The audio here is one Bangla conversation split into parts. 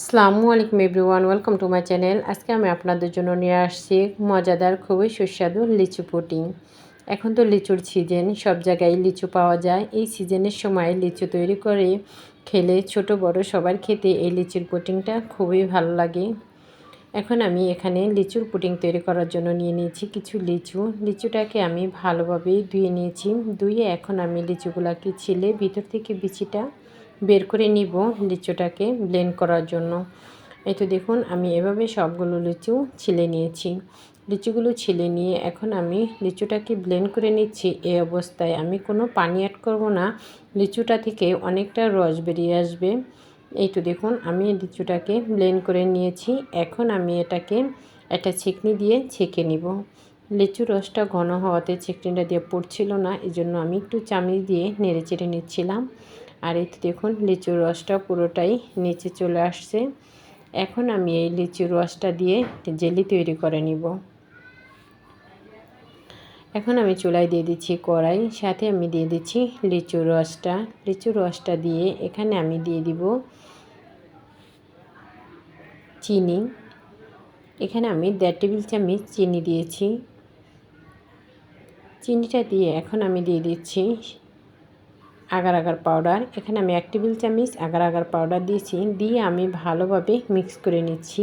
আসসালামু আলাইকুম everyone, welcome to my channel. আজকে আমি আপনাদের জন্য নিয়ে আসছি মজাদার, খুবই সুস্বাদু লিচু পুটিং এখন তো লিচুর সিজন সব জায়গায় লিচু পাওয়া যায়। এই সিজনের সময় লিচু তৈরি করে খেলে ছোট, বড় সবার খেতে এই লিচুর পুটিংটা খুবই ভালো লাগে। এখন আমি এখানে লিচুর পুটিং তৈরি করার জন্য নিয়ে নিয়েছি কিছু লিচু। লিচুটাকে আমি ভালোভাবেই ধুয়ে নিয়েছি। ধুয়ে এখন আমি লিচুগুলাকে ছিলে ভিতর থেকে বিচিটা বের করে নিব লিচুটাকে ব্লেন্ড করার জন্য। এই তো দেখুন, আমি এভাবে সবগুলো লিচু ছিলে নিয়েছি। লিচুগুলো ছিলে নিয়ে এখন আমি লিচুটাকে ব্লেন্ড করে নিচ্ছি। এই অবস্থায় আমি কোনো পানি অ্যাড করব না। লিচুটা থেকে অনেকটা রস বেরিয়ে আসবে। এই তো দেখুন, আমি লিচুটাকে ব্লেন্ড করে নিয়েছি। এখন আমি এটাকে একটা ছেঁকনি দিয়ে ছেঁকে নিব। লিচু রসটা ঘন হওয়াতে ছেঁকনিটা দিয়ে পড়ছিল না এই জন্য আমি একটু চামড়ি দিয়ে নেড়ে চেড়ে নিচ্ছিলাম। আর এই দেখুন, লিচুর রসটা পুরোটাই নিচে চলে আসছে। এখন আমি এই লিচুর রসটা দিয়ে জেলি তৈরি করে নিব। এখন আমি চুলায় দিয়ে দিচ্ছি কড়াই, সাথে আমি দিয়ে দিচ্ছি লিচুর রসটা। লিচুর রসটা দিয়ে এখানে আমি দিয়ে দিব চিনি। এখানে আমি দেড় টেবিল চামচ চিনি দিয়েছি। চিনিটা দিয়ে এখন আমি দিয়ে দিচ্ছি আগার আগার পাউডার এখানে আমি এক টেবিল চামচ আগার আগার পাউডার দিয়েছি, দিয়ে আমি ভালোভাবে মিক্স করে নিচ্ছি।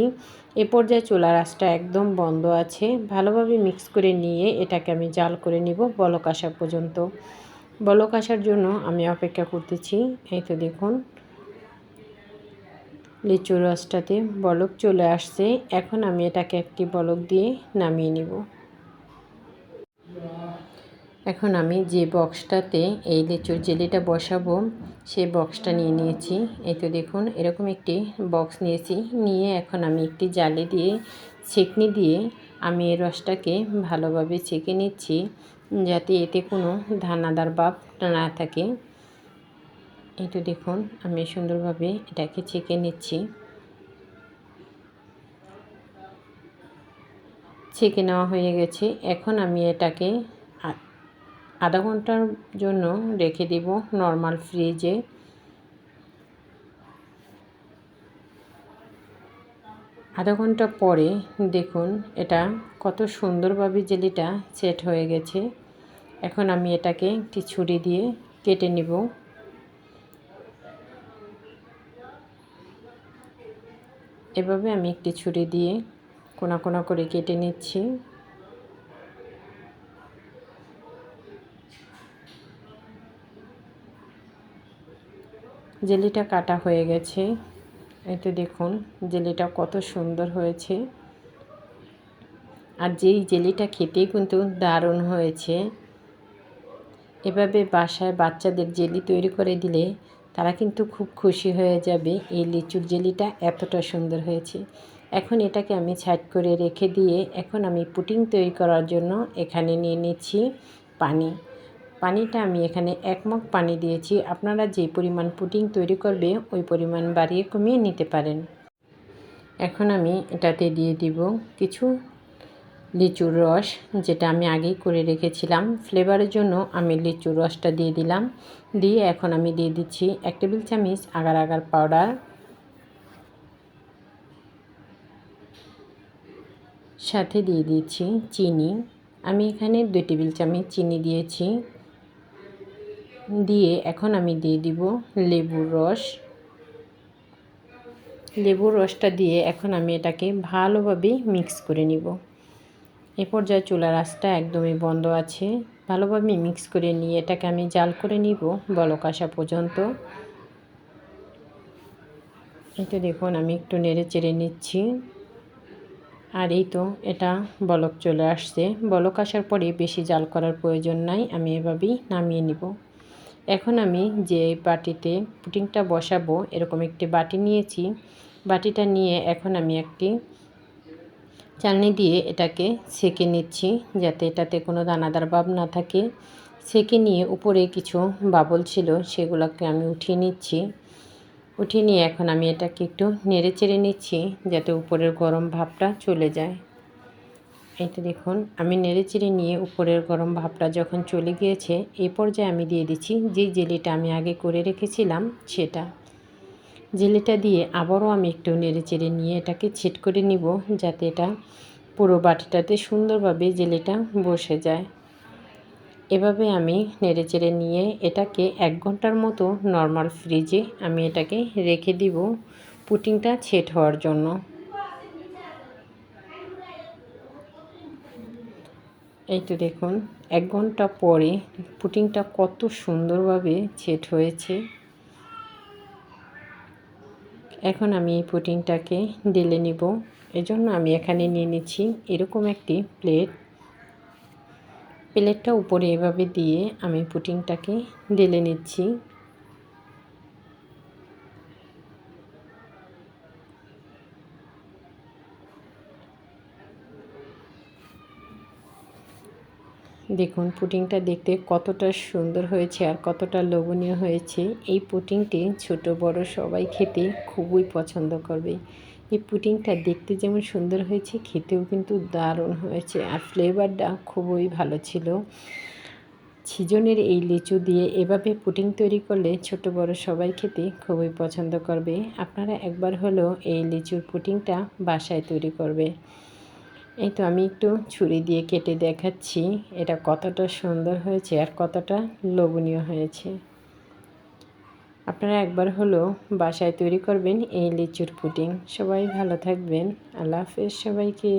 এ পর্যায়ে চুলার আঁচটা একদম বন্ধ আছে, ভালোভাবে মিক্স করে নিয়ে এটাকে আমি জাল করে নিব বলক আসা পর্যন্ত। বলক আসার জন্য আমি অপেক্ষা করতেছি, এই তো দেখুন। লিচুর রসটাতে বলক চলে আসছে, এখন আমি এটাকে একটি বলক দিয়ে নামিয়ে নিব। এখন আমি যে বক্সটাতে এই লিচুর জেলিটা বসাবো সেই বক্সটা নিয়ে নিয়েছি। এই তো দেখুন, এরকম একটি বক্স নিয়েছি। নিয়ে এখন আমি একটি জালে দিয়ে, ছেঁকনি দিয়ে আমি এই রসটাকে ভালোভাবে ছেঁকে নিচ্ছি, যাতে এতে কোনো ধানাদার বাপ না থাকে। এই তো দেখুন, আমি সুন্দরভাবে এটাকে ছেঁকে নিচ্ছি। ছেঁকে নেওয়া হয়ে গেছে। এখন আমি এটাকে আধা ঘণ্টার জন্য রেখে দেব নর্মাল ফ্রিজে আধা ঘণ্টা পরে দেখুন এটা কত সুন্দরভাবে জেলিটা সেট হয়ে গেছে। এখন আমি এটাকে একটি ছুরি দিয়ে কেটে নিব। এভাবে আমি একটি ছুরি দিয়ে কোনা কোনা করে কেটে নিচ্ছি। জেলিটা কাটা হয়ে গেছে। এতে দেখুন, জেলিটা কত সুন্দর হয়েছে। আর যেই জেলিটা খেতেই কিন্তু দারুণ হয়েছে। এভাবে বাসায় বাচ্চাদের জেলি তৈরি করে দিলে তারা কিন্তু খুব খুশি হয়ে যাবে। এই লিচুর জেলিটা এতটা সুন্দর হয়েছে। এখন এটাকে আমি ছাইড করে রেখে দিয়ে এখন আমি পুটিং তৈরি করার জন্য এখানে নিয়ে নিচ্ছি পানি। পানিটা আমি এখানে এক মগ পানি দিয়েছি। আপনারা যে পরিমাণ পুডিং তৈরি করবে, ওই পরিমাণ বাড়িয়ে কমিয়ে নিতে পারেন। এখন আমি এটাতে দিয়ে দিব কিছু লিচুর রস, যেটা আমি আগেই করে রেখেছিলাম। ফ্লেভারের জন্য আমি লিচুর রসটা দিয়ে দিলাম। দিয়ে এখন আমি দিয়ে দিচ্ছি এক টেবিল চামচ আগার আগার পাউডার। সাথে দিয়ে দিচ্ছি চিনি। আমি এখানে দুই টেবিল চামচ চিনি দিয়েছি। দিয়ে এখন আমি দিয়ে দিব লেবুর রস। লেবুর রসটা দিয়ে এখন আমি এটাকে ভালোভাবে মিক্স করে নিব। এ পর্যায়ে চুলার আঁচটা একদমই বন্ধ আছে। ভালোভাবে মিক্স করে নিয়ে এটাকে আমি জাল করে নিব বলক আসা পর্যন্ত। এই তো দেখুন, আমি একটু নেড়ে চেড়ে নিচ্ছি। আর এই তো এটা বলক চলে আসছে। বলক আসার পরে বেশি জাল করার প্রয়োজন নাই, আমি এভাবেই নামিয়ে নিব। এখন আমি যে বাটিতে পুটিংটা বসাবো, এরকম একটি বাটি নিয়েছি। বাটিটা নিয়ে এখন আমি একটি চালনি দিয়ে এটাকে সেকে নিচ্ছি, যাতে এটাতে কোনো দানাদার ভাব না থাকে। সেকে নিয়ে উপরে কিছু বাবল ছিল, সেগুলোকে আমি উঠিয়ে নিচ্ছি। উঠিয়ে নিয়ে এখন আমি এটাকে একটু নেড়ে চেড়ে নিচ্ছি, যাতে উপরের গরম ভাবটা চলে যায়। তো দেখুন, আমি নেড়ে চেড়ে নিয়ে উপরের গরম ভাবটা যখন চলে গিয়েছে এই পর্যায়ে আমি দিয়ে দিচ্ছি যে জেলিটা আমি আগে করে রেখেছিলাম, সেটা। জেলিটা দিয়ে আবারও আমি একটু নেড়ে চেড়ে নিয়ে এটাকে ছেট করে নিব, যাতে এটা পুরো বাটিটাতে সুন্দরভাবে জেলিটা বসে যায়। এভাবে আমি নেড়ে চেড়ে নিয়ে এটাকে এক ঘণ্টার মতো নর্মাল ফ্রিজে আমি এটাকে রেখে দিব পুটিংটা ছেট হওয়ার জন্য। এই তো দেখুন, এক ঘণ্টা পরে পুটিংটা কত সুন্দরভাবে ছেট হয়েছে। এখন আমি এই পুটিংটাকে ঢেলে নিব। এজন্য আমি এখানে নিয়ে নিচ্ছি এরকম একটি প্লেট। প্লেটটা উপরে এভাবে দিয়ে আমি পুটিংটাকে ঢেলে নিচ্ছি। দেখুন পুটিংটা দেখতে কতটা সুন্দর হয়েছে আর কতটা লোভনীয় হয়েছে। এই পুটিংটি ছোট, বড় সবাই খেতে খুবই পছন্দ করবে। এই পুটিংটা দেখতে যেমন সুন্দর হয়েছে, খেতেও কিন্তু দারুণ হয়েছে আর ফ্লেভারটা খুবই ভালো ছিল। সিজনের এই লিচু দিয়ে এভাবে পুটিং তৈরি করলে ছোট, বড় সবাই খেতে খুবই পছন্দ করবে। আপনারা একবার হলেও এই লিচুর পুটিংটা বাসায় তৈরি করবে। এই তো আমি একটু ছুরি দিয়ে কেটে দেখাচ্ছি। এটা কতটা সুন্দর হয়েছে আর কতটা লোভনীয় হয়েছে। আপনারা একবার হলো বাসায় তৈরি করবেন এই লিচুর পুডিং। সবাই ভালো থাকবেন। আল্লাহ হাফেজ সবাইকে।